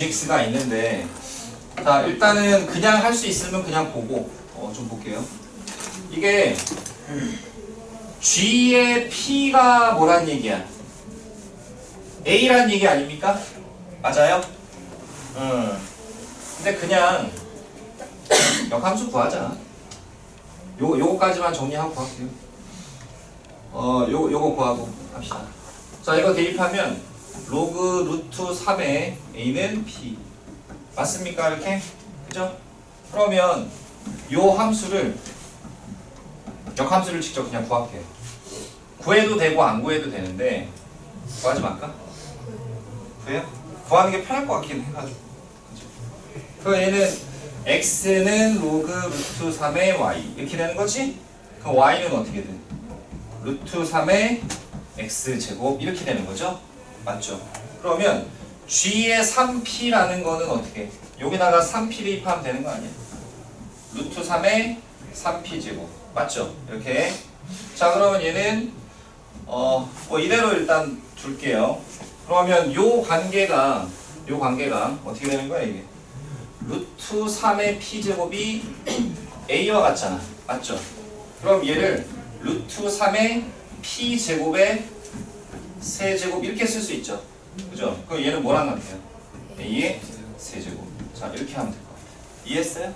x가 있는데 자 일단은 그냥 할 수 있으면 그냥 보고 어, 좀 볼게요. 이게 g의 p가 뭐란 얘기야? A란 얘기 아닙니까? 맞아요? 음 근데 그냥 역함수 구하자. 요 요거까지만 정리하고 구할게요. 어 요 요거 구하고 합시다. 자 이거 대입하면 로그 루트 3의 a는 p 맞습니까 이렇게 그죠? 그러면 요 함수를 역함수를 직접 그냥 구할게요 구해도 되고 안 구해도 되는데 구하지 말까? 구해요? 구하는 게 편할 것 같긴 해가지고 그죠? 그 얘는 x는 로그 루트 3의 y 이렇게 되는 거지? 그럼 y는 어떻게 돼? 루트 3의 x제곱 이렇게 되는 거죠? 맞죠? 그러면 g의 3p라는 거는 어떻게? 여기다가 3p 대입하면 되는 거 아니야? 루트 3의 3p제곱 맞죠? 이렇게 자 그러면 얘는 어 뭐 이대로 일단 둘게요 그러면 요 관계가 요 관계가 어떻게 되는 거야 이게 루트 3의 p제곱이 a와 같잖아 맞죠? 그럼 얘를 루트 3의 p제곱의 세제곱 이렇게 쓸 수 있죠 그죠? 그럼 얘는 뭐랑 같아요? a의 세제곱 자 이렇게 하면 될 것 같아요 이해했어요?